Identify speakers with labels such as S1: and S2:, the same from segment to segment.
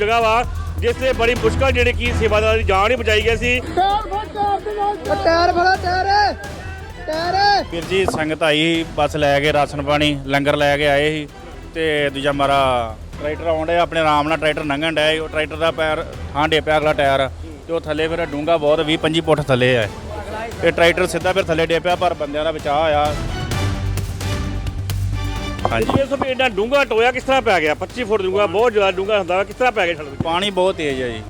S1: ਜਗ੍ਹਾ ਵਾ ਜਿਸ ਤੇ ਬੜੀ ਮੁਸ਼ਕਲ ਜਿਹੜੀ ਕੀ ਸੇਵਾਦਾਰ ਦੀ ਜਾਨ ਹੀ ਬਚਾਈ ਗਈ ਸੀ।
S2: ਟਾਇਰ ਫੜਾ ਟਾਇਰ ਟਾਇਰ
S3: ਵੀਰ ਜੀ ਸੰਗਤ ਆਈ ਬੱਸ ਲੈ ਕੇ ਰਾਸ਼ਨ ਪਾਣੀ ਲੰਗਰ ਲੈ ਕੇ ਆਏ ਸੀ ਤੇ ਦੂਜਾ ਮਾਰਾ ਟਰੈਕਟਰ ਆਉਂਦਾ ਆਪਣੇ ਆਰਾਮ ਨਾਲ ਟਰੈਕਟਰ ਲੰਘਣ ਡਿਆ ਸੀ। ਉਹ ਟਰੈਕਟਰ ਦਾ ਪੈਰ ਹਾਂ ਡੇਪਿਆ ਅਗਲਾ ਟਾਇਰ। ਤੇ ਉਹ ਥੱਲੇ ਫਿਰ ਡੂੰਗਾ ਬਹੁਤ 20 25 ਫੁੱਟ ਥੱਲੇ ਆ ਤੇ ਟਰੈਕਟਰ ਸਿੱਧਾ ਫਿਰ ਥੱਲੇ ਡੇਪਿਆ ਪਰ ਬੰਦਿਆਂ ਦਾ ਬਚਾਅ ਹੋਇਆ। ਹਾਂਜੀ।
S1: ਇਹ ਸਭ ਇੰਨਾ ਡੂੰਘਾ ਟੋਇਆ ਕਿਸ ਤਰ੍ਹਾਂ ਪੈ ਗਿਆ? 25 ਫੁੱਟ ਡੂੰਘਾ ਬਹੁਤ ਜ਼ਿਆਦਾ ਡੂੰਘਾ ਹੁੰਦਾ ਵਾ ਕਿਸ ਤਰ੍ਹਾਂ ਪੈ ਗਿਆ ਛੜ ਵਿੱਚ
S3: ਪਾਣੀ ਬਹੁਤ ਤੇਜ਼ ਹੈ ਜੀ।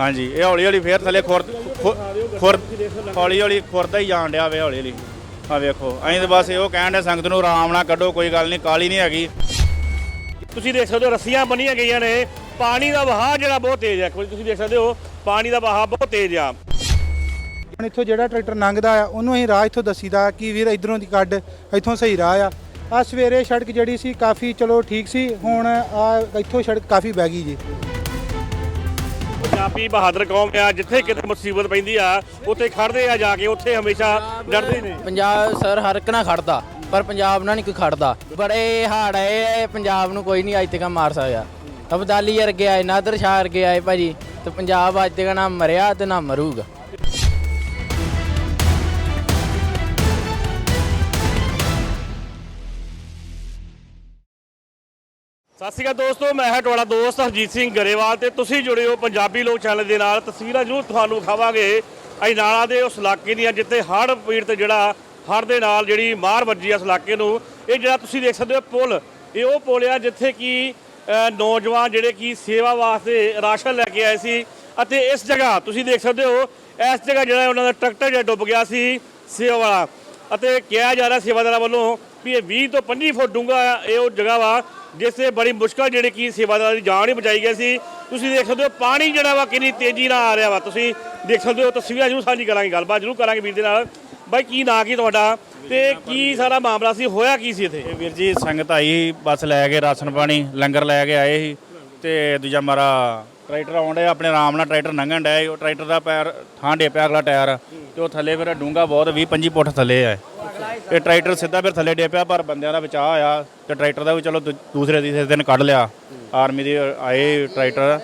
S3: ਹਾਂਜੀ ਇਹ ਹੌਲੀ ਹੌਲੀ ਫੇਰ ਥੱਲੇ ਖੁਰ ਖੁਰ ਹੌਲੀ ਹੌਲੀ ਖੁਰਦਾ ਹੀ ਜਾਣ ਡਿਆ ਵੇ ਹੌਲੀ ਹੌਲੀ ਆ ਵੇਖੋ ਅਸੀਂ ਤਾਂ ਬਸ ਇਹੋ ਕਹਿਣ ਦੇ ਸੰਗਤ ਨੂੰ ਆਰਾਮ ਨਾਲ ਕੱਢੋ ਕੋਈ ਗੱਲ ਨਹੀਂ ਕਾਲੀ ਨਹੀਂ ਹੈਗੀ।
S1: ਤੁਸੀਂ ਦੇਖ ਸਕਦੇ ਹੋ ਰੱਸੀਆਂ ਬੰਨੀਆਂ ਗਈਆਂ ਨੇ। ਪਾਣੀ ਦਾ ਵਹਾਅ ਜਿਹੜਾ ਬਹੁਤ ਤੇਜ਼ ਹੈ ਕੋਈ ਤੁਸੀਂ ਦੇਖ ਸਕਦੇ ਹੋ ਪਾਣੀ ਦਾ ਵਹਾਅ ਬਹੁਤ ਤੇਜ਼ ਆ।
S2: ਹੁਣ ਇੱਥੋਂ ਜਿਹੜਾ ਟਰੈਕਟਰ ਲੰਘਦਾ ਆ ਉਹਨੂੰ ਅਸੀਂ ਰਾਹ ਇੱਥੋਂ ਦੱਸੀਦਾ ਕਿ ਵੀਰ ਇਧਰੋਂ ਦੀ ਕੱਢ ਇੱਥੋਂ ਸਹੀ ਰਾਹ ਆ। ਆ ਸਵੇਰੇ ਸੜਕ ਜਿਹੜੀ ਸੀ ਕਾਫੀ ਚਲੋ ਠੀਕ ਸੀ ਹੁਣ ਆ ਇੱਥੋਂ ਸੜਕ ਕਾਫੀ ਬਹਿ ਗਈ ਜੀ।
S1: ਪੰਜਾਬੀ ਬਹਾਦਰ ਕੌਮ ਆ ਜਿੱਥੇ ਕਿਤੇ ਮੁਸੀਬਤ ਪੈਂਦੀ ਆ ਉੱਥੇ ਖੜਦੇ ਆ ਜਾ ਕੇ ਉੱਥੇ ਹਮੇਸ਼ਾ ਡਰਦੇ ਨੇ।
S4: ਪੰਜਾਬ ਸਰ ਹਰ ਇੱਕ ਨਾ ਖੜਦਾ ਪਰ ਪੰਜਾਬ ਨਾਲ ਨਹੀਂ ਕੋਈ ਖੜਦਾ ਬੜੇ ਹਾੜ ਆਏ ਪੰਜਾਬ ਨੂੰ ਕੋਈ ਨਹੀਂ ਅੱਜ ਤੱਕ ਮਾਰ ਸਕਦਾ। ਅਬਦਾਲੀ ਵਰਗੇ ਆਏ ਨਾਦਰ ਸ਼ਾਹ ਵਰਗੇ ਆਏ ਭਾਜੀ ਤੇ ਪੰਜਾਬ ਅੱਜ ਤੱਕ ਨਾ ਮਰਿਆ ਤੇ ਨਾ ਮਰੂਗਾ।
S1: ਸਤਿ ਸ਼੍ਰੀ ਅਕਾਲ ਦੋਸਤੋ, ਮੈਂ ਹਾਂ ਤੁਹਾਡਾ ਦੋਸਤ ਹਰਜੀਤ ਸਿੰਘ ਗਰੇਵਾਲ ਤੇ ਤੁਸੀਂ ਜੁੜੇ ਹੋ ਪੰਜਾਬੀ ਲੋਕ ਚੈਨਲ ਦੇ ਨਾਲ। ਤਸਵੀਰਾਂ ਜ਼ਰੂਰ ਤੁਹਾਨੂੰ ਵਿਖਾਵਾਂਗੇ ਅਜਨਾਲਾ ਦੇ ਉਸ ਇਲਾਕੇ ਦੀਆਂ ਜਿੱਥੇ ਹੜ੍ਹ ਪੀੜਤ ਜਿਹੜਾ ਹੜ੍ਹ ਦੇ ਨਾਲ ਜਿਹੜੀ ਮਾਰ ਵੱਜੀ ਆ ਉਸ ਇਲਾਕੇ ਨੂੰ, ਇਹ ਜਿਹੜਾ ਤੁਸੀਂ ਦੇਖ ਸਕਦੇ ਹੋ ਪੁਲ, ਇਹ ਉਹ ਪੁਲ ਆ ਜਿੱਥੇ ਕਿ ਨੌਜਵਾਨ ਜਿਹੜੇ ਕਿ ਸੇਵਾ ਵਾਸਤੇ ਰਾਸ਼ਨ ਲੈ ਕੇ ਆਏ ਸੀ ਅਤੇ ਇਸ ਜਗ੍ਹਾ ਤੁਸੀਂ ਦੇਖ ਸਕਦੇ ਹੋ, ਇਸ ਜਗ੍ਹਾ ਜਿਹੜਾ ਉਹਨਾਂ ਦਾ ਟਰੈਕਟਰ ਜਿਹੜਾ ਡੁੱਬ ਗਿਆ ਸੀ, ਸੇਵਾ ਵਾਲਾ। ਅਤੇ ਕਿਹਾ ਜਾ ਰਿਹਾ ਸੇਵਾਦਾਰਾਂ ਵੱਲੋਂ ਵੀ ਇਹ 20 ਤੋਂ 25 ਫੁੱਟ ਡੂੰਘਾ ਇਹ ਉਹ ਜਗ੍ਹਾ ਵਾ ਜਿਸ ਤੇ ਬੜੀ ਮੁਸ਼ਕਲ ਜਿਹੜੀ ਕੀ ਸੇਵਾਦਾਰਾਂ ਦੀ ਜਾਨ ਹੀ ਬਚਾਈ ਗਈ ਸੀ। ਤੁਸੀਂ ਦੇਖ ਸਕਦੇ ਹੋ, ਪਾਣੀ ਜਿਹੜਾ ਵਾ ਕਿੰਨੀ ਤੇਜ਼ੀ ਨਾਲ ਆ ਰਿਹਾ ਵਾ। ਤੁਸੀਂ ਦੇਖ ਸਕਦੇ ਹੋ, ਤਸਵੀਰਾਂ ਜ਼ਰੂਰ ਸਾਂਝੀ ਕਰਾਂਗੇ, ਗੱਲਬਾਤ ਜ਼ਰੂਰ ਕਰਾਂਗੇ ਵੀਰ ਦੇ ਨਾਲ। ਬਾਈ, ਕੀ ਨਾਂ, ਕੀ ਤੁਹਾਡਾ? ਤੇ ਕੀ ਸਾਰਾ ਮਾਮਲਾ ਸੀ, ਹੋਇਆ ਕੀ ਸੀ ਇੱਥੇ?
S3: ਇਹ ਵੀਰ ਜੀ, ਸੰਗਤ ਆਈ ਬੱਸ ਲੈ ਕੇ ਰਾਸ਼ਨ ਪਾਣੀ, ਲੰਗਰ ਲੈ ਕੇ ਆਏ ਸੀ ਤੇ ਦੂਜਾ ਮਾਰਾ ਟਰੈਕਟਰ ਆਉਂਦਾ ਆਪਣੇ ਆਰਾਮ ਨਾਲ ਟਰੈਕਟਰ ਲੰਘਣ ਡਿਆ ਉਹ ਟਰੈਕਟਰ ਦਾ ਪੈਰ ਹਾਂ ਡੇਪਿਆ ਅਗਲਾ ਟਾਇਰ, ਤੇ ਉਹ ਥੱਲੇ ਫਿਰ ਡੂੰਗਾ ਬਹੁਤ 20 25 ਫੁੱਟ ਥੱਲੇ ਆ ਇਹ ਟਰੈਕਟਰ ਸਿੱਧਾ ਫਿਰ ਥੱਲੇ ਡੇਪਿਆ ਪਰ ਬੰਦਿਆਂ ਦਾ ਬਚਾਅ ਹੋਇਆ ਤੇ ਟਰੈਕਟਰ ਦਾ ਵੀ ਚਲੋ ਦੂ- ਦੂਸਰੇ ਤੀਸਰੇ ਦਿਨ ਕੱਢ ਲਿਆ। ਆਰਮੀ ਦੇ ਆਏ ਟਰੈਕਟਰ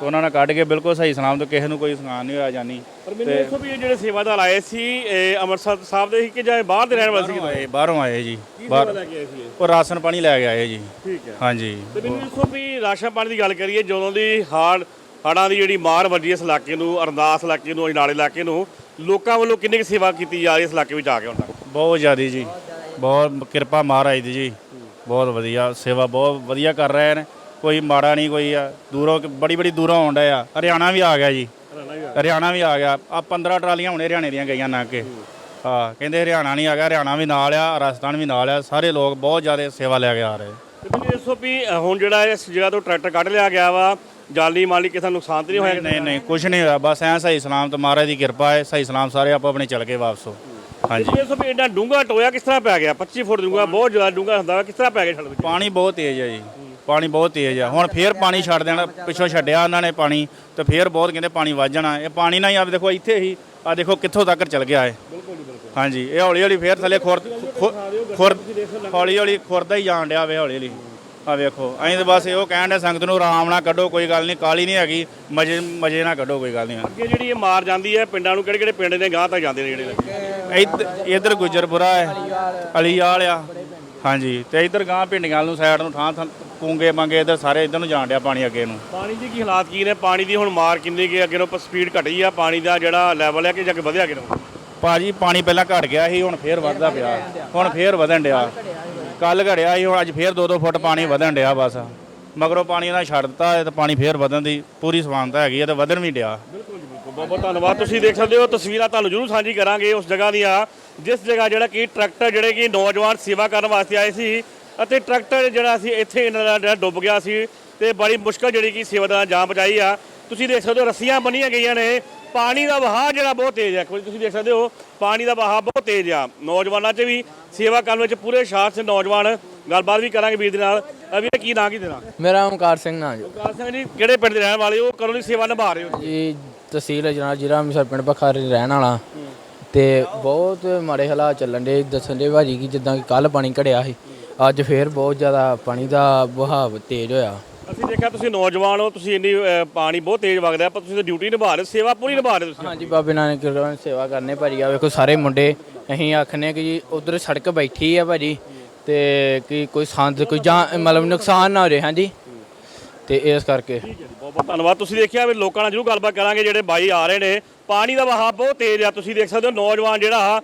S3: ਤੇ ਉਹਨਾਂ ਨੇ ਕੱਢ ਕੇ ਬਿਲਕੁਲ ਸਹੀ ਸਲਾਮ ਤੇ ਕਿਸੇ ਨੂੰ ਕੋਈ ਨੁਕਸਾਨ ਨਹੀਂ ਹੋਇਆ ਜਾਨੀ।
S1: ਪਰ ਮੈਨੂੰ ਦੇਖੋ ਵੀ ਇਹ ਜਿਹੜੇ ਸੇਵਾਦਾਰ ਆਏ ਸੀ ਇਹ ਅੰਮ੍ਰਿਤਸਰ ਸਾਹਿਬ ਦੇ ਸੀ ਕਿ ਜਾਂ ਬਾਹਰ ਦੇ ਰਹਿਣ ਵਾਲੇ ਸੀ
S3: ਆਏ ਬਾਹਰੋਂ ਆਏ ਜੀ।
S1: ਕੀ
S3: ਬਾਹਰ
S1: ਲੈ ਕੇ ਆਏ ਸੀ ਇਹ?
S3: ਉਹ ਰਾਸ਼ਨ ਪਾਣੀ ਲੈ ਕੇ ਆਏ ਜੀ।
S1: ਠੀਕ ਹੈ।
S3: ਹਾਂਜੀ।
S1: ਤੇ ਮੈਨੂੰ ਦੱਸੋ ਵੀ ਰਾਸ਼ਨ ਪਾਣੀ ਦੀ ਗੱਲ ਕਰੀਏ ਜਦੋਂ ਦੀ ਹਾੜ ਹੜ੍ਹਾਂ ਦੀ ਜਿਹੜੀ ਮਾਰ ਵੱਜੀ ਇਸ ਇਲਾਕੇ ਨੂੰ ਅਰਦਾਸ ਇਲਾਕੇ ਨੂੰ ਅਜਨਾਲੇ ਇਲਾਕੇ ਨੂੰ ਲੋਕਾਂ ਵੱਲੋਂ ਕਿੰਨੀ ਕੁ ਸੇਵਾ ਕੀਤੀ ਜਾ ਰਹੀ ਇਸ ਇਲਾਕੇ ਵਿੱਚ ਆ ਕੇ ਹੁਣ ਤੱਕ?
S3: ਬਹੁਤ ਜ਼ਿਆਦੀ ਜੀ। ਬਹੁਤ ਕਿਰਪਾ ਮਹਾਰਾਜ ਦੀ ਜੀ। ਬਹੁਤ ਵਧੀਆ। ਸੇਵਾ ਬਹੁਤ ਵਧੀਆ ਕਰ ਰਹੇ ਨੇ। ਕੋਈ ਮਾੜਾ ਨਹੀਂ ਕੋਈ ਆ ਦੂਰੋਂ ਬੜੀ ਬੜੀ ਦੂਰੋਂ ਆਉਂਦਾ ਆ ਹਰਿਆਣਾ ਵੀ ਆ ਗਿਆ ਜੀ। ਹਰਿਆਣਾ ਵੀ ਆ ਗਿਆ। ਆ 15 ਟਰਾਲੀਆਂ ਹੁਣੇ ਹਰਿਆਣੇ ਦੀਆਂ ਗਈਆਂ ਨਾ ਕੇ। ਹਾਂ। ਕਹਿੰਦੇ ਹਰਿਆਣਾ ਨਹੀਂ ਆ ਗਿਆ ਹਰਿਆਣਾ ਵੀ ਨਾਲ ਆ ਰਾਜਸਥਾਨ ਵੀ ਨਾਲ ਆ। ਸਾਰੇ ਲੋਕ ਬਹੁਤ ਜ਼ਿਆਦਾ ਸੇਵਾ ਲੈ ਕੇ ਆ ਰਹੇ।
S1: ਤੇ ਮੈਨੂੰ ਦੱਸੋ ਵੀ ਹੁਣ ਜਿਹੜਾ ਇਸ ਜਗ੍ਹਾ ਤੋਂ ਟਰੈਕਟਰ ਕੱਢ ਲਿਆ ਗਿਆ ਵਾ ਜਾਲੀ ਮਾਲੀ ਕਿਸੇ ਨੁਕਸਾਨ ਤੇ ਨਹੀਂ ਹੋਇਆ
S3: ਨਹੀਂ ਨਹੀਂ ਕੁਝ ਨਹੀਂ ਹੋਇਆ। ਬਸ ਐ ਸਹੀ ਸਲਾਮਤ ਮਹਾਰਾਜ ਦੀ ਕਿਰਪਾ ਹੈ ਸਹੀ ਸਲਾਮ ਸਾਰੇ ਆਪੋ ਆਪਣੇ ਚਲ ਗਏ ਵਾਪਸੋ ਹਾਂਜੀ।
S1: ਇਹ ਸਭ ਇੰਨਾ ਡੂੰਘਾ ਟੋਇਆ ਕਿਸ ਤਰ੍ਹਾਂ ਪੈ ਗਿਆ? 25 ਫੁੱਟ ਡੂੰਘਾ ਬਹੁਤ ਜ਼ਿਆਦਾ ਡੂੰਘਾ ਹੁੰਦਾ ਕਿਸ ਤਰ੍ਹਾਂ ਪੈ ਗਿਆ ਵਿੱਚ?
S3: ਪਾਣੀ ਬਹੁਤ ਤੇਜ਼ ਹੈ ਜੀ। ਪਾਣੀ ਬਹੁਤ ਤੇਜ਼ ਆ। ਹੁਣ ਫੇਰ ਪਾਣੀ ਛੱਡ ਦੇਣਾ ਪਿੱਛੋਂ ਛੱਡਿਆ ਉਹਨਾਂ ਨੇ ਪਾਣੀ ਤੇ ਫੇਰ ਬਹੁਤ ਕਹਿੰਦੇ ਪਾਣੀ ਵੱਧ ਜਾਣਾ। ਇਹ ਪਾਣੀ ਨਾਲ ਹੀ ਆਪ ਦੇਖੋ ਇੱਥੇ ਹੀ ਆ ਦੇਖੋ ਕਿੱਥੋਂ ਤੱਕ ਚਲ ਗਿਆ ਹੈ ਹਾਂਜੀ ਇਹ ਹੌਲੀ ਹੌਲੀ ਫੇਰ ਥੱਲੇ ਖੁਰ ਖੁਰ ਹੌਲੀ ਹੌਲੀ ਖੁਰਦਾ ਹੀ ਜਾਣ ਡਿਆ ਵੇ ਹੌਲੀ ਹੌਲੀ ਆ ਵੇਖੋ ਅਸੀਂ ਤਾਂ ਬਸ ਇਹੋ ਕਹਿਣ ਦੇ ਸੰਗਤ ਨੂੰ ਆਰਾਮ ਨਾਲ ਕੱਢੋ ਕੋਈ ਗੱਲ ਨਹੀਂ ਕਾਲੀ ਨਹੀਂ ਹੈਗੀ ਮਜੇ ਮਜੇ ਨਾਲ ਕੱਢੋ ਕੋਈ ਗੱਲ ਨਹੀਂ
S1: ਅੱਗੇ ਜਿਹੜੀ ਇਹ ਮਾਰ ਜਾਂਦੀ ਹੈ ਪਿੰਡਾਂ ਨੂੰ ਕਿਹੜੇ ਕਿਹੜੇ ਪਿੰਡ ਨੇ ਗਾਂ ਤੱਕ ਜਾਂਦੇ ਨੇ ਜਿਹੜੇ?
S3: ਇੱਧ- ਇੱਧਰ ਗੁਜਰਪੁਰਾ ਹੈ ਅਲੀਵਾਲ ਆ। ਹਾਂਜੀ ਤੇ ਇੱਧਰ ਗਾਂ ਪਿੰਡੀਆਂ ਨੂੰ ਸਾਈਡ ਨੂੰ ਥਾਂ ਥਾਂ ਕੂੰਗੇ ਮੰਗੇ ਇੱਧਰ ਸਾਰੇ ਇੱਧਰ ਨੂੰ ਜਾਣ ਡਿਆ ਪਾਣੀ ਅੱਗੇ ਨੂੰ।
S1: ਪਾਣੀ ਦੀ ਕੀ ਹਾਲਾਤ ਕੀ ਨੇ? ਪਾਣੀ ਦੀ ਹੁਣ ਮਾਰ ਕਿੰਨੀ ਕੀ ਅੱਗੇ ਨੂੰ ਸਪੀਡ ਘਟੀ ਆ। ਪਾਣੀ ਦਾ ਜਿਹੜਾ ਲੈਵਲ ਹੈ ਕਿ ਜਾ ਕੇ ਵਧਿਆ ਕਿਨੂੰ
S3: ਭਾਜੀ ਪਾਣੀ ਪਹਿਲਾਂ ਘਟ ਗਿਆ ਸੀ ਹੁਣ ਫੇਰ ਵੱਧਦਾ ਪਿਆ। ਹੁਣ ਫੇਰ ਵਧਣ ਡਿਆ। ਕੱਲ ਘੜਿਆ ਸੀ ਹੁਣ ਅੱਜ ਫੇਰ 2-2 ਫੁੱਟ ਪਾਣੀ ਵਧਣ ਡਿਆ ਬਸ। ਮਗਰੋਂ ਪਾਣੀ ਇਹਨਾਂ ਛੱਡ ਦਿੱਤਾ ਤੇ ਪਾਣੀ ਫੇਰ ਵਧਣ ਦੀ ਪੂਰੀ ਸਮਾਨਤਾ ਹੈਗੀ ਹੈ ਤੇ ਵਧਣ ਵੀ ਡਿਆ।
S1: ਬਹੁਤ ਬਹੁਤ ਧੰਨਵਾਦ। ਤੁਸੀਂ ਦੇਖ ਸਕਦੇ ਹੋ ਤਸਵੀਰਾਂ ਤੁਹਾਨੂੰ ਜ਼ਰੂਰ ਸਾਂਝੀ ਕਰਾਂਗੇ ਉਸ ਜਗ੍ਹਾ ਦੀਆਂ ਜਿਸ ਜਗ੍ਹਾ ਜਿਹੜਾ ਕਿ ਟਰੈਕਟਰ ਜਿਹੜੇ ਕਿ ਨੌਜਵਾਨ ਸੇਵਾ ਕਰਨ ਵਾਸਤੇ ਆਏ ਸੀ ਅਤੇ ਟਰੈਕਟਰ ਜਿਹੜਾ ਸੀ ਇੱਥੇ ਇਹਨਾਂ ਦਾ ਜਿਹੜਾ ਡੁੱਬ ਗਿਆ ਸੀ ਤੇ ਬੜੀ ਮੁਸ਼ਕਲ ਜਿਹੜੀ ਕਿ ਸੇਵਾਦਾਰਾਂ ਜਾਨ ਬਚਾਈ ਆ। ਤੁਸੀਂ ਦੇਖ ਸਕਦੇ ਹੋ ਰੱਸੀਆਂ ਬੰਨੀਆਂ ਗਈਆਂ ਨੇ। ਪਾਣੀ ਦਾ ਵਹਾਅ ਜਿਹੜਾ ਬਹੁਤ ਤੇਜ਼ ਹੈ ਤੁਸੀਂ ਦੇਖ ਸਕਦੇ ਹੋ ਪਾਣੀ ਦਾ ਵਹਾਅ ਬਹੁਤ ਤੇਜ਼ ਆ। ਨੌਜਵਾਨਾਂ 'ਚ ਵੀ ਸੇਵਾ ਕਰਨ ਵਿੱਚ ਪੂਰੇ ਸ਼ਾਹ ਸੇ ਨੌਜਵਾਨ। ਗੱਲਬਾਤ ਵੀ ਕਰਾਂਗੇ ਵੀਰ ਦੇ ਨਾਲ। ਵੀਰ ਕੀ ਨਾਂ ਕੀ ਦੇਣਾ
S4: ਮੇਰਾ ਓਮਕਾਰ ਸਿੰਘ ਨਾਂ ਜੀ।
S1: ਕਾਰ ਸਿੰਘ ਜੀ ਕਿਹੜੇ ਪਿੰਡ ਦੇ ਰਹਿਣ ਵਾਲੇ ਹੋ? ਕਦੋਂ ਦੀ ਸੇਵਾ ਨਿਭਾ ਰਹੇ ਹੋ
S4: ਜੀ ਤਹਿਸੀਲ ਅਜਨਾਲਾ ਜ਼ਿਲ੍ਹਾ ਅੰਮ੍ਰਿਤਸਰ ਪਿੰਡ ਬਖਾਰੇ ਰਹਿਣ ਵਾਲਾ। ਤੇ ਬਹੁਤ ਮਾੜੇ ਹਾਲਾਤ ਚੱਲਣ ਦੇ ਦੱਸਣ ਦੇ ਭਾਜੀ ਕਿ ਜਿੱਦਾਂ ਕਿ ਕੱਲ ਪਾਣੀ ਘੜਿਆ ਸੀ। ਅੱਜ ਫੇਰ ਬਹੁਤ ਜ਼ਿਆਦਾ ਪਾਣੀ ਦਾ ਵਹਾਅ ਤੇਜ਼ ਹੋਇਆ।
S1: ਅਸੀਂ ਦੇਖਿਆ ਤੁਸੀਂ ਨੌਜਵਾਨ ਹੋ ਤੁਸੀਂ ਇੰਨੀ ਪਾਣੀ ਬਹੁਤ ਤੇਜ਼ ਵਗਦਾ ਪਰ ਤੁਸੀਂ ਤਾਂ ਡਿਊਟੀ ਨਿਭਾ ਰਹੇ ਹੋ ਸੇਵਾ ਪੂਰੀ ਨਿਭਾ ਰਹੇ ਹੋ ਤੁਸੀਂ।
S4: ਹਾਂਜੀ ਬਾਬੇ ਨਾਨਕ ਗੁਰਦੁਆਰੇ ਸੇਵਾ ਕਰਨੇ ਭਾਜੀ ਆ ਵੇਖੋ ਸਾਰੇ ਮੁੰਡੇ ਅਸੀਂ ਆਖਨੇ ਕਿ ਜੀ ਉਧਰ ਸੜਕ ਬੈਠੀ ਆ ਭਾਜੀ ਤੇ ਕਿ ਕੋਈ ਸੰਦ ਕੋਈ ਜਾਂ ਮਤਲਬ ਨੁਕਸਾਨ ਨਾ ਹੋ ਰਿਹਾ ਹਾਂਜੀ। ਤੇ ਇਸ ਕਰਕੇ।
S1: ਬਹੁਤ ਬਹੁਤ ਧੰਨਵਾਦ। ਤੁਸੀਂ ਦੇਖਿਆ ਵੀ ਲੋਕਾਂ ਨਾਲ ਜਰੂਰ ਗੱਲਬਾਤ ਕਰਾਂਗੇ ਜਿਹੜੇ ਬਾਈ ਆ ਰਹੇ ਨੇ ਪਾਣੀ ਦਾ ਵਹਾਅ ਬਹੁਤ ਤੇਜ਼ ਆ ਤੁਸੀਂ ਦੇਖ ਸਕਦੇ ਹੋ ਨੌਜਵਾਨ ਜਿਹੜਾ ਅ,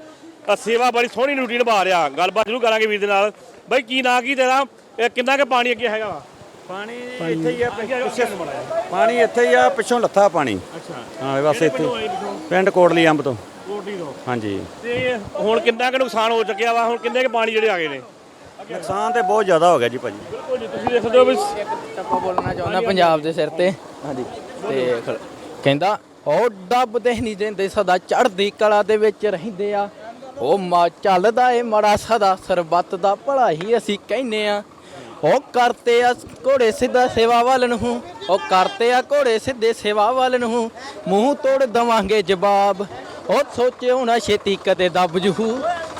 S1: ਸੇਵਾ ਬੜੀ ਸੋਹਣੀ ਡਿਊਟੀ ਨਿਭਾ ਰਿਹਾ। ਗੱਲਬਾਤ ਜਰੂਰ ਕਰਾਂਗੇ ਵੀਰ ਦੇ ਨਾਲ। ਬਾਈ ਕੀ ਨਾਂ ਕੀ ਤੇਰਾ? ਇਹ ਕਿੰਨਾ ਕੁ ਪਾਣੀ ਅੱਗੇ ਹੈਗਾ ਵਾ?
S5: ਪਾਣੀ ਇੱਥੇ ਹੀ ਆ ਪਿੱਛੇ ਪਾਣੀ ਇੱਥੇ ਹੀ ਆ ਪਿੱਛੋਂ ਲੱਥਾ ਪਾਣੀ।
S1: ਅੱਛਾ।
S5: ਹਾਂ ਬਸ ਇੱਥੇ ਪਿੰਡ ਕੋਟਲੀ ਅੰਬ ਤੋਂ।
S1: ਤੋਂ।
S5: ਹਾਂਜੀ।
S1: ਤੇ ਹੁਣ ਕਿੰਨਾ ਕੁ ਨੁਕਸਾਨ ਹੋ ਚੁੱਕਿਆ ਵਾ? ਹੁਣ ਕਿੰਨੇ ਕੁ ਪਾਣੀ ਜਿਹੜੇ ਆ ਗਏ ਨੇ?
S5: ਨੁਕਸਾਨ ਤੇ ਬਹੁਤ ਜ਼ਿਆਦਾ ਹੋ ਗਿਆ ਜੀ ਭਾਜੀ।
S1: ਬਿਲਕੁਲ ਜੀ ਤੁਸੀਂ ਦੇਖ ਸਕਦੇ ਹੋ ਵੀ
S4: ਟੱਪਾ ਬੋਲਣਾ ਚਾਹੁੰਦਾ ਪੰਜਾਬ ਦੇ ਸਿਰ ਤੇ। ਹਾਂਜੀ। ਤੇ ਕਹਿੰਦਾ ਉਹ ਡੱਬਦੇ ਨਹੀਂ ਦਿੰਦੇ ਸਦਾ ਚੜ੍ਹਦੀ ਕਲਾ ਦੇ ਵਿੱਚ ਰਹਿੰਦੇ ਆ। ਉਹ ਮਾ ਚੱਲਦਾ ਏ ਮੜਾ ਸਦਾ, ਸਰਬੱਤ ਦਾ ਭਲਾ ਹੀ ਅਸੀਂ ਕਹਿੰਨੇ ਆ। ਉਹ ਕਰਤੇ ਆ ਘੋੜੇ ਸਿੱਧਾ ਸੇਵਾ ਵੱਲ ਨੂੰ, ਉਹ ਕਰਤੇ ਆ ਘੋੜੇ ਸਿੱਧੇ ਸੇਵਾ ਵੱਲ ਨੂੰ, ਮੂੰਹ ਤੋੜ ਦਵਾਂਗੇ ਜਵਾਬ। ਉਹ ਸੋਚੇ ਹੋਣਾ ਛੇਤੀ ਕਦੇ ਦੱਬ ਜੂ,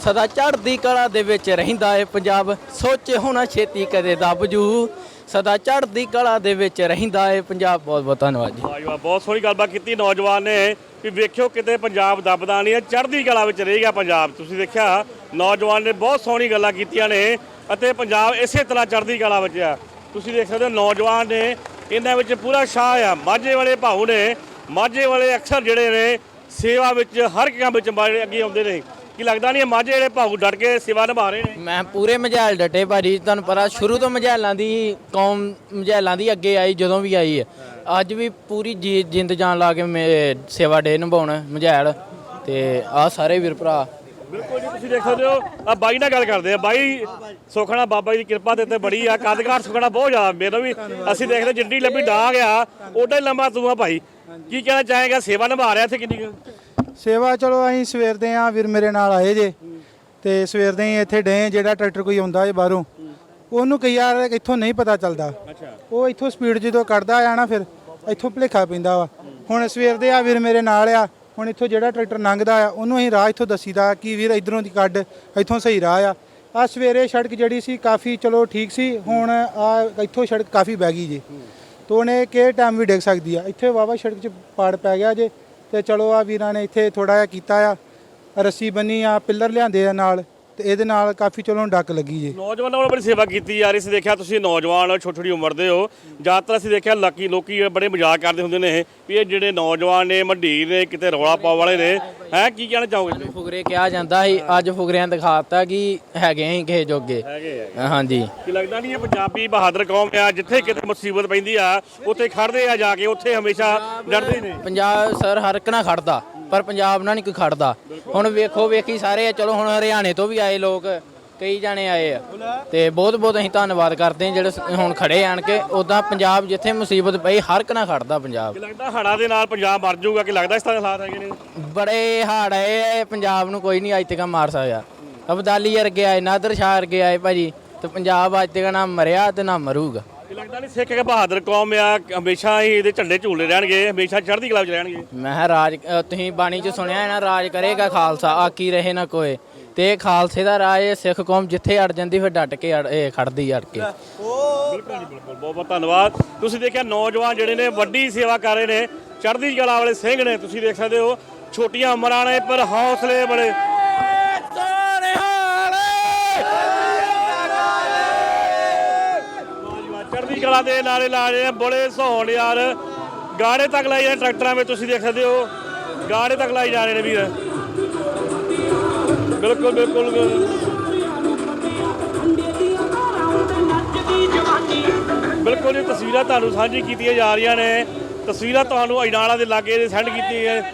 S4: ਸਦਾ ਚੜ੍ਹਦੀ ਕਲਾ ਦੇ ਵਿੱਚ ਰਹਿੰਦਾ ਏ ਪੰਜਾਬ। ਸੋਚੇ ਹੋਣਾ ਛੇਤੀ ਕਦੇ ਦੱਬ ਜੂ, ਸਦਾ ਚੜ੍ਹਦੀ ਕਲਾ ਦੇ ਵਿੱਚ ਰਹਿੰਦਾ ਏ ਪੰਜਾਬ। ਬਹੁਤ ਬਹੁਤ ਧੰਨਵਾਦ ਜੀ।
S1: ਵਾਹ ਜੀ ਵਾਹ, ਬਹੁਤ ਸੋਹਣੀ ਗੱਲਬਾਤ ਕੀਤੀ ਨੌਜਵਾਨ ਨੇ। ਵੀ ਵੇਖਿਓ ਕਿਤੇ ਪੰਜਾਬ ਦੱਬਦਾ ਨਹੀਂ ਹੈ, ਚੜ੍ਹਦੀ ਕਲਾ ਵਿੱਚ ਰਹੇਗਾ ਪੰਜਾਬ। ਤੁਸੀਂ ਦੇਖਿਆ, ਨੌਜਵਾਨ ਨੇ ਬਹੁਤ ਸੋਹਣੀ ਗੱਲਾਂ ਕੀਤੀਆਂ ਨੇ ਅਤੇ ਪੰਜਾਬ ਇਸੇ ਤਰ੍ਹਾਂ ਚੜ੍ਹਦੀ ਕਲਾ ਵਿੱਚ ਆ ਤੁਸੀਂ ਦੇਖ ਸਕਦੇ ਹੋ, ਨੌਜਵਾਨ ਨੇ ਇਹਨਾਂ ਵਿੱਚ ਪੂਰਾ ਸ਼ਾਹ ਆ। ਮਾਝੇ ਵਾਲੇ ਭਾਊ ਨੇ, ਮਾਝੇ ਵਾਲੇ ਅਕਸਰ ਜਿਹੜੇ ਨੇ ਸੇਵਾ ਵਿੱਚ, ਹਰ ਕੰਮ ਵਿੱਚ ਮਾਝੇ ਅੱਗੇ ਆਉਂਦੇ ਨੇ। ਕੀ ਲੱਗਦਾ ਨਹੀਂ ਮਾਝੇ ਜਿਹੜੇ ਭਾਊ ਡਟ ਕੇ ਸੇਵਾ ਨਿਭਾ ਰਹੇ ਨੇ?
S4: ਮੈਂ ਪੂਰੇ ਮਝੈਲ ਡਟੇ ਭਾਜੀ ਤੁਹਾਨੂੰ ਪਤਾ ਸ਼ੁਰੂ ਤੋਂ ਮਝੈਲਾਂ ਦੀ ਕੌਮ ਮਝੈਲਾਂ ਦੀ ਅੱਗੇ ਆਈ, ਜਦੋਂ ਵੀ ਆਈ ਹੈ। ਅੱਜ ਵੀ ਪੂਰੀ ਜੀ ਜਿੰਦ ਜਾਨ ਲਾ ਕੇ ਮੇ- ਸੇਵਾ ਡੇ ਨਿਭਾਉਣ ਮਝੈਲ ਤੇ ਆ ਸਾਰੇ ਵੀਰ ਭਰਾ।
S1: ਬਿਲਕੁਲ ਜੀ ਤੁਸੀਂ ਦੇਖ ਸਕਦੇ ਹੋ ਆ ਬਾਈ ਨਾਲ ਗੱਲ ਕਰਦੇ ਆ। ਬਾਈ ਸੁਖਣਾ ਬਾਬਾ ਜੀ ਦੀ ਕਿਰਪਾ ਤੇ ਤੇ ਬੜੀ ਆ ਕਦਕਾਰ ਸੁਖਣਾ ਬਹੁਤ ਜ਼ਿਆਦਾ ਮੇਰਾ ਵੀ ਅਸੀਂ ਦੇਖਦੇ ਜਿੰਨੀ ਲੰਬੀ ਡਾਂਗ ਆ ਓਡਾ ਹੀ ਲੰਬਾ ਤੂੰ ਆ ਭਾਈ। ਕੀ ਕਹਿਣਾ ਚਾਹੇਗਾ ਸੇਵਾ ਨਿਭਾ ਰਿਹਾ ਇੱਥੇ ਕਿੰਨੀ ਕੁ?
S2: ਸੇਵਾ ਚਲੋ ਅਸੀਂ ਸਵੇਰ ਦੇ ਆ ਵੀਰ ਮੇਰੇ ਨਾਲ ਆਏ ਜੇ ਤੇ ਸਵੇਰ ਦੇ ਹੀ ਇੱਥੇ ਡੇ ਜਿਹੜਾ ਟਰੈਕਟਰ ਕੋਈ ਆਉਂਦਾ ਜੇ ਬਾਹਰੋਂ। ਉਹਨੂੰ ਕਈ ਯਾਰ ਇੱਥੋਂ ਨਹੀਂ ਪਤਾ ਚੱਲਦਾ। ਉਹ ਇੱਥੋਂ ਸਪੀਡ ਜਦੋਂ ਕੱਢਦਾ ਆ ਨਾ ਫਿਰ ਇੱਥੋਂ ਭੁਲੇਖਾ ਪੈਂਦਾ ਵਾ। ਹੁਣ ਸਵੇਰ ਦੇ ਆ ਵੀਰ ਮੇਰੇ ਨਾਲ ਆ ਹੁਣ ਇੱਥੋਂ ਜਿਹੜਾ ਟਰੈਕਟਰ ਲੰਘਦਾ ਆ ਉਹਨੂੰ ਅਸੀਂ ਰਾਹ ਇੱਥੋਂ ਦੱਸੀਦਾ ਕਿ ਵੀਰ ਇਧਰੋਂ ਦੀ ਕੱਢ ਇੱਥੋਂ ਸਹੀ ਰਾਹ ਆ। ਆ ਸਵੇਰੇ ਸੜਕ ਜਿਹੜੀ ਸੀ ਕਾਫੀ ਚਲੋ ਠੀਕ ਸੀ ਹੁਣ ਆ ਇੱਥੋਂ ਸੜਕ ਕਾਫੀ ਬਹਿ ਗਈ ਜੀ। ਤੋਂ ਉਹਨੇ ਕਿਹੜੇ ਟਾਈਮ ਵੀ ਡਿੱਗ ਸਕਦੀ ਆ। ਇੱਥੇ ਵਾਵਾ ਸੜਕ 'ਚ ਪਾੜ ਪੈ ਗਿਆ ਜੇ ਤੇ ਚਲੋ ਆ ਵੀਰਾਂ ਨੇ ਇੱਥੇ ਥੋੜਾ ਜਿਹਾ ਕੀਤਾ ਆ ਰੱਸੀ ਬੰਨੀ ਆ ਪਿੱਲਰ ਲਿਆਂਦੇ ਆ ਨਾਲ। ਤੇ ਇਹਦੇ ਨਾਲ ਕਾਫੀ ਚਲੋ ਡੱਕ ਲੱਗੀ ਜੇ।
S1: ਨੌਜਵਾਨਾਂ ਵੱਲੋਂ ਬੜੀ ਸੇਵਾ ਕੀਤੀ ਜਾ ਰਹੀ ਇਸ ਦੇਖਿਆ ਤੁਸੀਂ ਨੌਜਵਾਨ ਛੋਟੀ ਛੋਟੀ ਉਮਰ ਦੇ ਹੋ। ਜ਼ਿਆਦਾਤਰ ਅਸੀਂ ਦੇਖਿਆ ਲੱਕੀ ਲੋਕੀ ਬੜੇ ਮਜ਼ਾਕ ਕਰਦੇ ਹੁੰਦੇ ਨੇ ਵੀ ਇਹ ਜਿਹੜੇ ਨੌਜਵਾਨ ਨੇ ਮੰਡੀਰ ਨੇ, ਕਿਤੇ ਰੌਲਾ ਪਾਉ ਵਾਲੇ ਨੇ। ਹੈ ਕੀ ਕਹਿਣਾ ਚਾਹੋਗੇ
S4: ਫੁਗਰੇ ਕਿਹਾ ਜਾਂਦਾ ਸੀ ਅੱਜ ਫੁਗਰਿਆਂ ਦਿਖਾਤਾ ਕਿ ਹੈਗੇ ਅਸੀਂ ਕਿਸੇ ਜੋਗੇ।
S1: ਹੈਗੇ
S4: ਹਾਂਜੀ।
S1: ਕੀ ਲੱਗਦਾ ਨਹੀਂ ਇਹ ਪੰਜਾਬੀ ਬਹਾਦਰ ਕੌਮ ਆ ਜਿੱਥੇ ਕਿਤੇ ਮੁਸੀਬਤ ਪੈਂਦੀ ਆ ਉੱਥੇ ਖੜਦੇ ਆ ਜਾ ਕੇ ਉੱਥੇ ਹਮੇਸ਼ਾ ਲੜਦੇ ਨੇ?
S4: ਪੰਜਾਬ ਸਰ ਹਰ ਇੱਕ ਨਾਲ ਖੜਦਾ ਪਰ ਪੰਜਾਬ ਨਾਲ ਨਹੀਂ ਕੋਈ ਖੜਦਾ। ਹੁਣ ਵੇਖੋ ਵੇਖੀ ਸਾਰੇ ਆ ਚਲੋ ਹੁਣ ਹਰਿਆਣੇ ਤੋਂ ਵੀ ਆਏ ਲੋਕ। ਕਈ ਜਾਣੇ ਆਏ ਆ। ਤੇ ਬਹੁਤ ਬਹੁਤ ਅਸੀਂ ਧੰਨਵਾਦ ਕਰਦੇ ਹਾਂ ਜਿਹੜੇ ਸ- ਹੁਣ ਖੜੇ ਆਣ ਕੇ। ਉਦਾਂ ਪੰਜਾਬ ਜਿੱਥੇ ਮੁਸੀਬਤ ਪਈ ਹਰ ਇੱਕ ਨਾਲ ਖੜਦਾ ਪੰਜਾਬ।
S1: ਕੀ ਲੱਗਦਾ ਹੜਾ ਦੇ ਨਾਲ ਪੰਜਾਬ ਮਰ ਜਾਊਗਾ? ਕਿ ਲੱਗਦਾ ਇਸ ਤਰ੍ਹਾਂ ਦੇ ਹਾਲਾਤ ਹੈਗੇ ਨੇ?
S4: ਬੜੇ ਹਾੜ ਆਏ ਆ, ਪੰਜਾਬ ਨੂੰ ਕੋਈ ਨਹੀਂ ਅੱਜ ਤੱਕ ਮਾਰ ਸਕਦਾ। ਅਬਦਾਲੀ ਵਰਗੇ ਆਏ ਨਾਦਰ ਸ਼ਾਹ ਵਰਗੇ ਆਏ ਭਾਜੀ ਤੇ ਪੰਜਾਬ ਅੱਜ ਤੱਕ ਨਾ ਮਰਿਆ ਤੇ ਨਾ ਮਰੂਗਾ।
S1: ਕੀ ਲੱਗਦਾ ਨਹੀਂ ਸਿੱਖ ਕੇ ਬਹਾਦਰ ਕੌਮ ਆ ਹਮੇਸ਼ਾ ਹੀ ਇਹਦੇ ਝੰਡੇ ਝੂਲਦੇ ਰਹਿਣਗੇ ਹਮੇਸ਼ਾ ਚੜ੍ਹਦੀ ਕਲਾ ਵਿੱਚ ਰਹਿਣਗੇ?
S4: ਮੈਂ ਕਿਹਾ ਰਾਜ ਅ, ਤੁਸੀਂ ਬਾਣੀ ਚ ਸੁਣਿਆ ਹੈ ਨਾ ਰਾਜ ਕਰੇਗਾ ਖਾਲਸਾ ਆਕੀ ਰਹੇ ਨਾ ਕੋਏ। ਤੇ ਖਾਲਸੇ ਦਾ ਰਾਜ, ਇਹ ਸਿੱਖ ਕੌਮ ਜਿੱਥੇ ਅੜ ਜਾਂਦੀ, ਫਿਰ ਡਟ ਕੇ ਅੜ- ਇਹ ਖੜਦੀ ਅੜ ਕੇ।
S1: ਬਿਲਕੁਲ ਜੀ ਬਿਲਕੁਲ ਬਹੁਤ ਬਹੁਤ ਧੰਨਵਾਦ। ਤੁਸੀਂ ਦੇਖਿਆ ਨੌਜਵਾਨ ਜਿਹੜੇ ਨੇ, ਵੱਡੀ ਸੇਵਾ ਕਰ ਰਹੇ ਨੇ। ਚੜ੍ਹਦੀ ਕਲਾ ਵਾਲੇ ਸਿੰਘ ਨੇ, ਤੁਸੀਂ ਦੇਖ ਸਕਦੇ ਹੋ। ਛੋਟੀਆਂ ਉਮਰਾਂ ਨੇ, ਪਰ ਹੌਸਲੇ ਬੜੇ। ਚੜ੍ਹਦੀ ਕਲਾ ਦੇ ਨਾਰੇ ਲਾ ਰਹੇ ਆ, ਬੜੇ ਸੋਹਣ ਯਾਰ। ਗਾੜੇ ਤੱਕ ਲਾਈ ਜਾਂਦੇ ਟਰੈਕਟਰਾਂ ਵਿੱਚ, ਤੁਸੀਂ ਦੇਖ ਸਕਦੇ ਹੋ। ਗਾੜੇ ਤੱਕ ਲਾਈ ਜਾ ਰਹੇ ਨੇ ਵੀਰ। ਬਿਲਕੁਲ ਬਿਲਕੁਲ ਬਿਲਕੁਲ। ਜੀ, ਤਸਵੀਰਾਂ ਤੁਹਾਨੂੰ ਸਾਂਝੀ ਕੀਤੀਆਂ ਜਾ ਰਹੀਆਂ ਨੇ। ਤਸਵੀਰਾਂ ਤੁਹਾਨੂੰ ਅਜਨਾਲਾ ਦੇ ਲਾਗੇ ਸੈਂਡ ਕੀਤੀਆਂ ਹੈ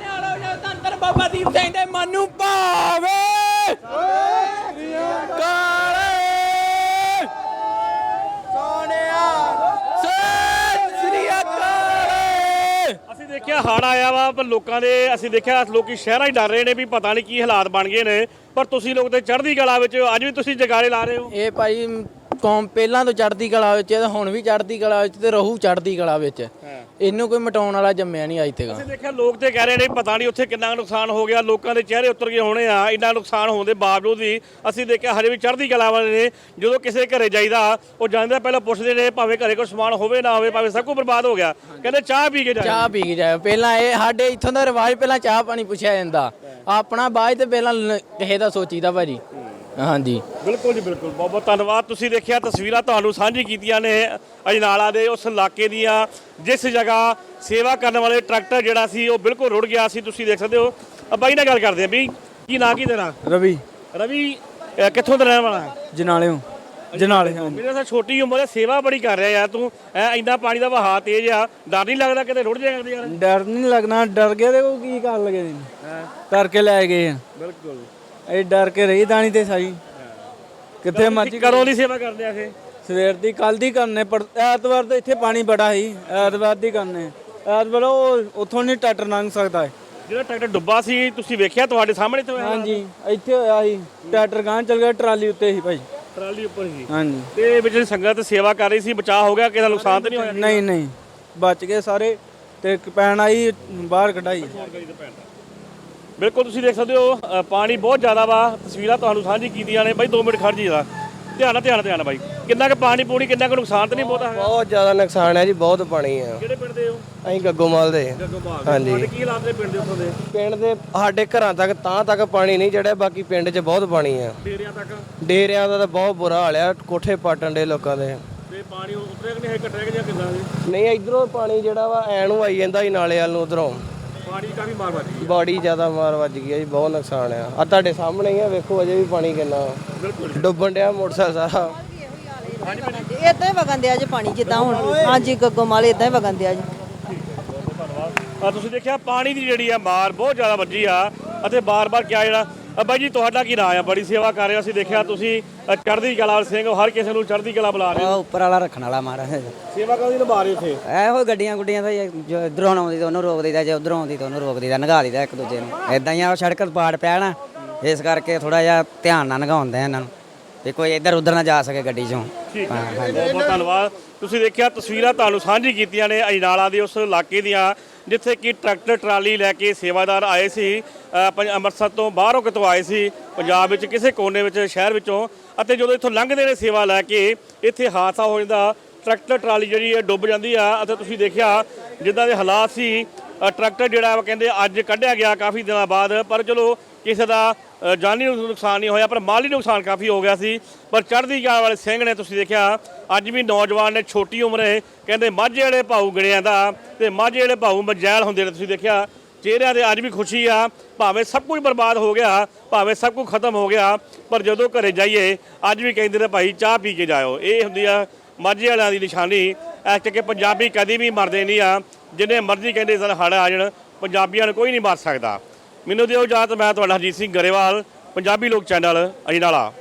S4: ਬਾਬਾ ਦੀਪ ਸਿੰਘ ਦੇ ਮਨ ਨੂੰ ਭਾਵੇ।
S1: ਦੇਖਿਆ ਹੜ ਆਇਆ ਵਾ, ਪਰ ਲੋਕਾਂ ਦੇ ਅਸੀਂ ਦੇਖਿਆ ਲੋਕੀ ਸ਼ਹਿਰਾਂ ਹੀ ਡਰ ਰਹੇ ਨੇ ਵੀ ਪਤਾ ਨਹੀਂ ਕੀ ਹਾਲਾਤ ਬਣ ਗਏ ਨੇ। ਪਰ ਤੁਸੀਂ ਲੋਕ ਤੇ ਚੜ੍ਹਦੀ ਕਲਾ ਵਿੱਚ ਅੱਜ ਵੀ ਤੁਸੀਂ ਜਗਾਰੇ ਲਾ ਰਹੇ ਹੋ।
S4: ਇਹ ਭਾਈ ਕੌਮ ਪਹਿਲਾਂ ਤੋਂ ਚੜ੍ਹਦੀ ਕਲਾ ਵਿੱਚ ਹੈ ਤੇ ਹੁਣ ਵੀ ਚੜ੍ਹਦੀ ਕਲਾ ਵਿੱਚ ਤੇ ਰਹੂ ਚੜ੍ਹਦੀ ਕਲਾ ਵਿੱਚ। ਇਹਨੂੰ ਕੋਈ ਮਟਾਉਣ ਵਾਲਾ ਜੰਮਿਆ ਨਹੀਂ ਅੱਜ ਤੱਕ।
S1: ਅਸੀਂ ਦੇਖਿਆ ਲੋਕ ਤੇ ਕਹਿ ਰਹੇ ਨੇ ਪਤਾ ਨਹੀਂ ਉੱਥੇ ਕਿੰਨਾ ਨੁਕਸਾਨ ਹੋ ਗਿਆ ਲੋਕਾਂ ਦੇ ਚਿਹਰੇ ਉੱਤਰ ਗਏ ਹੋਣੇ ਆ ਇੰਨਾ ਨੁਕਸਾਨ ਹੋਣ ਦੇ ਬਾਵਜੂਦ ਵੀ ਅਸੀਂ ਦੇਖਿਆ ਹਜੇ ਵੀ ਚੜ੍ਹਦੀ ਕਲਾ ਵਾਲੇ ਨੇ ਜਦੋਂ ਕਿਸੇ ਘਰੇ ਜਾਈਦਾ ਉਹ ਜਾਂਦੇ ਪਹਿਲਾਂ ਪੁੱਛਦੇ ਨੇ ਭਾਵੇਂ ਘਰੇ ਕੋਈ ਸਮਾਨ ਹੋਵੇ ਨਾ ਹੋਵੇ ਭਾਵੇਂ ਸਭ ਕੁਝ ਬਰਬਾਦ ਹੋ ਗਿਆ। ਕਹਿੰਦੇ ਚਾਹ ਪੀ ਕੇ ਜਾਓ
S4: ਚਾਹ ਪੀ ਕੇ ਜਾਓ ਪਹਿਲਾਂ ਇਹ ਸਾਡੇ ਇੱਥੋਂ ਦਾ ਰਿਵਾਜ ਪਹਿਲਾਂ ਚਾਹ ਪਾਣੀ ਪੁੱਛਿਆ ਜਾਂਦਾ। ਆਪਣਾ ਬਾਅਦ ਤੇ ਪਹਿਲਾਂ ਲ- ਕਿਸੇ ਦਾ ਸੋਚੀਦਾ ਭਾਜੀ। ਹਾਂਜੀ।
S1: ਬਿਲਕੁਲ ਜੀ ਬਿਲਕੁਲ। ਬਹੁਤ ਬਹੁਤ ਧੰਨਵਾਦ। ਤੁਸੀਂ ਦੇਖਿਆ ਤਸਵੀਰਾਂ ਤੁਹਾਨੂੰ ਸਾਂਝੀ ਕੀਤੀਆਂ ਨੇ ਅਜਨਾਲਾ ਦੇ ਉਸ ਇਲਾਕੇ ਦੀਆਂ ਜਿਸ ਜਗ੍ਹਾ ਸੇਵਾ ਕਰਨ ਵਾਲੇ ਟਰੈਕਟਰ ਜਿਹੜਾ ਸੀ ਉਹ ਬਿਲਕੁਲ ਰੁੜ ਗਿਆ ਸੀ। ਤੁਸੀਂ ਦੇਖ ਸਕਦੇ ਹੋ। ਆ ਬਾਈ ਨਾਲ ਗੱਲ ਕਰਦੇ ਆ ਵੀ ਕੀ ਨਾਂ ਕੀ ਤੇਰਾ?
S5: ਰਵੀ।
S1: ਰਵੀ ਅਹ ਕਿੱਥੋਂ ਦਾ ਰਹਿਣ ਵਾਲਾ? ਹੈ
S5: ਜਨਾਲਿਓ। ਜਨਾਲੇ ਹਾਂ
S1: ਮੇਰੇ ਤਾਂ ਛੋਟੀ ਉਮਰ ਹੈ ਸੇਵਾ ਬੜੀ ਕਰ ਰਿਹਾ ਯਾਰ ਤੂੰ। ਐ ਇੰਨਾ ਪਾਣੀ ਦਾ ਵਹਾਅ ਤੇਜ਼ ਆ ਡਰ ਨਹੀਂ ਲੱਗਦਾ ਕਿਤੇ ਰੁੜ ਜਾਏਗਾ ਯਾਰ?
S5: ਡਰ ਨਹੀਂ ਲੱਗਣਾ ਡਰ ਗਿਆ ਤੇ ਉਹ ਕੀ ਕਰਨ ਲਗੇ ਨੇ। ਕਰਕੇ ਲੈ ਗਏ ਆ।
S1: ਬਿਲਕੁਲ।
S5: ਇਹ ਡਰ ਕੇ ਰਹੀ ਦਾਣੀ ਤੇ ਸਾਈ। ਕਿੱਥੇ ਮਰਜ਼ੀ
S1: ਕਦੋਂ ਦੀ ਸੇਵਾ ਕਰਦੇ ਆ ਇਹ
S5: ਸਵੇਰ ਦੀ ਕੱਲ ਦੀ ਕਰਨੇ ਪਰ ਐਤਵਾਰ ਤਾਂ ਇੱਥੇ ਪਾਣੀ ਬੜਾ ਸੀ ਐਤਵਾਰ ਦੀ ਕਰਨੇ। ਐਤਵਾਰ ਉਹ ਉੱਥੋਂ ਨਹੀਂ ਟੱਟਰ ਲੰਘ ਸਕਦਾ ਹੈ
S1: ਜਿਹੜਾ ਟਰੈਕਟਰ ਡੁੱਬਾ ਸੀ ਤੁਸੀਂ ਵੇਖਿਆ ਤੁਹਾਡੇ ਸਾਹਮਣੇ ਤੋਂ
S5: ਹਾਂਜੀ ਇੱਥੇ ਹੋਇਆ ਸੀ। ਟਰੈਕਟਰ ਗਾਂ ਚਲ ਗਿਆ ਟਰਾਲੀ ਉੱਤੇ ਸੀ ਭਾਈ।
S1: ਟਰਾਲੀ ਉੱਪਰ ਸੀ।
S5: ਹਾਂਜੀ।
S1: ਤੇ ਵਿੱਚ ਸੰਗਤ ਸੇਵਾ ਕਰ ਰਹੀ ਸੀ ਬਚਾਅ ਹੋ ਗਿਆ ਕਿਸੇ ਦਾ ਨੁਕਸਾਨ ਤਾਂ ਨਹੀਂ ਹੋਇਆ?
S5: ਨਹੀਂ ਨਹੀਂ। ਬਚ ਗਏ ਸਾਰੇ ਤੇ ਇੱਕ ਪੈਣ ਆਈ ਬਾਹਰ ਕਢਾਈ।
S1: ਬਿਲਕੁਲ ਤੁਸੀਂ ਦੇਖ ਸਕਦੇ ਹੋ ਅ, ਪਾਣੀ ਬਹੁਤ ਜ਼ਿਆਦਾ ਵਾ ਤਸਵੀਰਾਂ ਤੁਹਾਨੂੰ ਸਾਂਝੀ ਕੀਤੀਆਂ ਨੇ। ਬਾਈ 2 ਮਿੰਟ ਖੜ ਜੀ ਜਰਾ। ਧਿਆਨ ਨਾਲ ਧਿਆਨ ਨਾਲ, ਧਿਆਨ ਨਾਲ ਬਾਈ। ਕਿੰਨਾ ਕੁ ਪਾਣੀ ਪੂਣੀ ਕਿੰਨਾ ਕੁ ਨੁਕਸਾਨ ਤਾਂ ਨਹੀਂ ਬਹੁਤਾ
S6: ਬਹੁਤ ਜ਼ਿਆਦਾ ਨੁਕਸਾਨ ਹੈ ਜੀ ਬਹੁਤ ਪਾਣੀ ਆ
S1: ਕਿਹੜੇ ਪਿੰਡ ਦੇ ਹੋ?
S6: ਅਸੀਂ ਗੱਗੋਮਾਲ ਦੇ। ਹਾਂਜੀ।
S1: ਤੁਹਾਡੇ ਕੀ ਹਾਲਾਤ ਨੇ ਪਿੰਡ ਦੇ ਉੱਥੋਂ ਦੇ?
S6: ਪਿੰਡ ਦੇ ਸਾਡੇ ਘਰਾਂ ਤੱਕ ਤਾਂ ਤੱਕ ਪਾਣੀ ਨਹੀਂ ਚੜਿਆ ਬਾਕੀ ਪਿੰਡ 'ਚ ਬਹੁਤ ਪਾਣੀ ਆ
S1: ਡੇਰਿਆਂ ਤੱਕ?
S6: ਡੇਰਿਆਂ ਦਾ ਤਾਂ ਬਹੁਤ ਬੁਰਾ ਹਾਲ ਆ ਕੋਠੇ ਪਾਟਣ ਦੇ ਲੋਕਾਂ ਦੇ।
S1: ਤੇ ਪਾਣੀ ਉਤਰਿਆ ਕਿ ਨਹੀਂ? ਹੈ ਘਟਿਆ ਕਿ ਜਾਂ ਕਿੰਨਾ ਸੀ
S6: ਨਹੀਂ ਇਧਰੋਂ ਪਾਣੀ ਜਿਹੜਾ ਵਾ ਐ ਨੂੰ ਆਈ ਜਾਂਦਾ ਸੀ ਨਾਲੇ ਵੱਲ ਨੂੰ ਉਧਰੋਂ।
S1: ਪਾਣੀ ਕਾਫੀ ਮਾਰ ਵੱਜ ਗਈ
S6: ਬਾੜੀ ਜ਼ਿਆਦਾ ਮਾਰ ਵੱਜ ਗਈ ਆ ਜੀ ਬਹੁਤ ਨੁਕਸਾਨ ਆ। ਆ ਤੁਹਾਡੇ ਸਾਹਮਣੇ ਹੀ ਆ ਵੇਖੋ ਅਜੇ ਵੀ ਪਾਣੀ ਕਿੰਨਾ ਬਿਲਕੁਲ। ਡੁੱਬਣ ਡਿਆ ਮੋਟਰਸਾਈਕਲ ਸਾਰਾ।
S7: ਇਦਾਂ ਹੀ ਵਗਣ ਦਿਆ ਜੇ ਪਾਣੀ ਜਿੱਦਾਂ ਹੁਣ। ਹਾਂਜੀ ਗੱਗੋਮਾਲ ਇਦਾਂ ਹੀ ਵਗਣ ਦਿਆ ਜੀ।
S1: ਆ ਤੁਸੀਂ ਦੇਖਿਆ ਪਾਣੀ ਦੀ ਜਿਹੜੀ ਆ ਮਾਰ ਬਹੁਤ ਜ਼ਿਆਦਾ ਵੱਜੀ ਆ। ਅਤੇ ਬਾਰ-ਬਾਰ ਕਿਹਾ ਜਿਹੜਾ ਬਾਈ ਜੀ ਤੁਹਾਡਾ ਕੀ ਨਾਮ ਆ? ਬੜੀ ਸੇਵਾ ਕਰ ਰਹੇ ਹੋ। ਅਸੀਂ ਦੇਖਿਆ ਤੁਸੀਂ ਅ, ਚੜ੍ਹਦੀ ਕਲਾ ਸਿੰਘ ਹੋ, ਹਰ ਕਿਸੇ ਨੂੰ ਚੜ੍ਹਦੀ ਕਲਾ ਬੁਲਾ ਰਹੇ ਹੋ।
S8: ਆ ਉੱਪਰ ਵਾਲਾ ਰੱਖਣ ਵਾਲਾ ਮਾਰਾ
S1: ਸੇਵਾ ਕਦੀ ਨਿਭਾ ਰਹੇ ਉੱਥੇ
S8: ਇਹੋ ਗੱਡੀਆਂ ਗੁੱਡੀਆਂ ਆ, ਜੋ ਇਧਰੋਂ ਆਉਂਦੀ ਤਾਂ ਉਹਨੂੰ ਰੋਕ ਦਈਦਾ ਜੇ ਉਧਰੋਂ ਆਉਂਦੀ ਤਾਂ ਉਹਨੂੰ ਰੋਕ ਦਈਦਾ ਨਗਾ ਦਈਦਾ ਇੱਕ ਦੂਜੇ ਨੂੰ। ਇਦਾਂ ਹੀ ਆ ਸੜਕ ਪਾੜ ਨਾ ਇਸ ਕਰਕੇ ਥੋੜਾ ਜਿਹਾ ਧਿਆਨ ਨਾਲ ਨਗਾਉਂਦੇ ਆ ਇਹਨਾਂ ਨੂੰ। ਵੀ ਕੋਈ ਇੱਧਰ ਉੱਧਰ ਨਾ ਜਾ ਸਕੇ ਗੱਡੀ ਚੋਂ। ਹਾਂ,
S1: ਬਹੁਤ ਬਹੁਤ ਧੰਨਵਾਦ। ਤੁਸੀਂ ਦੇਖਿਆ ਤਸਵੀਰਾਂ ਤੁਹਾਨੂੰ ਸਾਂਝੀ ਕੀਤੀਆਂ ਨੇ ਅਜਨਾਲਾ ਦੇ ਉਸ ਇਲਾਕੇ ਦੀਆਂ। ਜਿੱਥੇ ਕਿ ਟਰੈਕਟਰ, ਟਰਾਲੀ ਲੈ ਕੇ ਸੇਵਾਦਾਰ ਆਏ ਸੀ ਪੰਜ- ਅੰਮ੍ਰਿਤਸਰ ਤੋਂ ਬਾਹਰੋਂ ਕਿਤੋਂ ਆਏ ਸੀ, ਪੰਜਾਬ ਵਿੱਚ ਕਿਸੇ ਕੋਨੇ ਵਿੱਚ, ਸ਼ਹਿਰ ਵਿੱਚੋਂ, ਅਤੇ ਜਦੋਂ ਇੱਥੋਂ ਲੰਘਦੇ ਨੇ ਸੇਵਾ ਲੈ ਕੇ, ਇੱਥੇ ਹਾਦਸਾ ਹੋ ਜਾਂਦਾ, ਟਰੈਕਟਰ, ਟਰਾਲੀ ਜਿਹੜੀ ਹੈ ਡੁੱਬ ਜਾਂਦੀ ਆ, ਅਤੇ ਤੁਸੀਂ ਦੇਖਿਆ, ਜਿੱਦਾਂ ਦੇ ਹਾਲਾਤ ਸੀ ਟਰੈਕਟਰ ਜਿਹੜਾ ਵਾ ਕਹਿੰਦੇ ਅੱਜ ਕੱਢਿਆ ਗਿਆ ਕਾਫੀ ਦਿਨਾਂ ਬਾਅਦ, ਪਰ ਚਲੋ ਕਿਸੇ ਦਾ ਜਾਨੀ ਨੁ- ਨੁਕਸਾਨ ਨਹੀਂ ਹੋਇਆ, ਪਰ ਮਾਲੀ ਨੁਕਸਾਨ ਕਾਫੀ ਹੋ ਗਿਆ ਸੀ। ਪਰ ਚੜ੍ਹਦੀ ਕਲਾ ਵਾਲੇ ਸਿੰਘ ਨੇ ਤੁਸੀਂ ਦੇਖਿਆ, ਅੱਜ ਵੀ ਨੌਜਵਾਨ ਨੇ ਛੋਟੀ ਉਮਰੇ ਕਹਿੰਦੇ ਮਾਝੇ ਵਾਲੇ ਭਾਊ ਗਣਿਆਂ ਦਾ, ਤੇ ਮਾਝੇ ਵਾਲੇ ਭਾਊ ਮਜੈਲ ਹੁੰਦੇ ਨੇ, ਤੁਸੀਂ ਦੇਖਿਆ, ਚਿਹਰਿਆਂ ਤੇ ਅੱਜ ਵੀ ਖੁਸ਼ੀ ਆ, ਭਾਵੇਂ ਸਭ ਕੁਝ ਬਰਬਾਦ ਹੋ ਗਿਆ, ਭਾਵੇਂ ਸਭ ਕੁਝ ਖਤਮ ਹੋ ਗਿਆ, ਪਰ ਜਦੋਂ ਘਰੇ ਜਾਈਏ, ਅੱਜ ਵੀ ਕਹਿੰਦੇ ਨੇ ਭਾਈ, ਚਾਹ ਪੀ ਕੇ ਜਾਇਓ। ਇਹ ਹੁੰਦੀ ਆ ਮਾਝੇ ਵਾਲਿਆਂ ਦੀ ਨਿਸ਼ਾਨੀ ਐਸ ਕਿ ਪੰਜਾਬੀ ਕਦੀ ਵੀ ਮਰਦੇ ਨਹੀਂ ਆ। ਜਿੰਨੇ ਮਰਜ਼ੀ ਕਹਿੰਦੇ ਸਨ ਹੜ ਆ ਜਾਣ, ਪੰਜਾਬੀਆਂ ਨੂੰ ਕੋਈ ਨਹੀਂ ਮਾਰ ਸਕਦਾ। ਮੈਨੂੰ ਦਿਓ ਇਜਾਜ਼ਤ, ਮੈਂ ਤੁਹਾਡਾ ਹਰਜੀਤ ਸਿੰਘ ਗਰੇਵਾਲ, ਪੰਜਾਬੀ ਲੋਕ ਚੈਨਲ ਅਜਨਾਲਾ।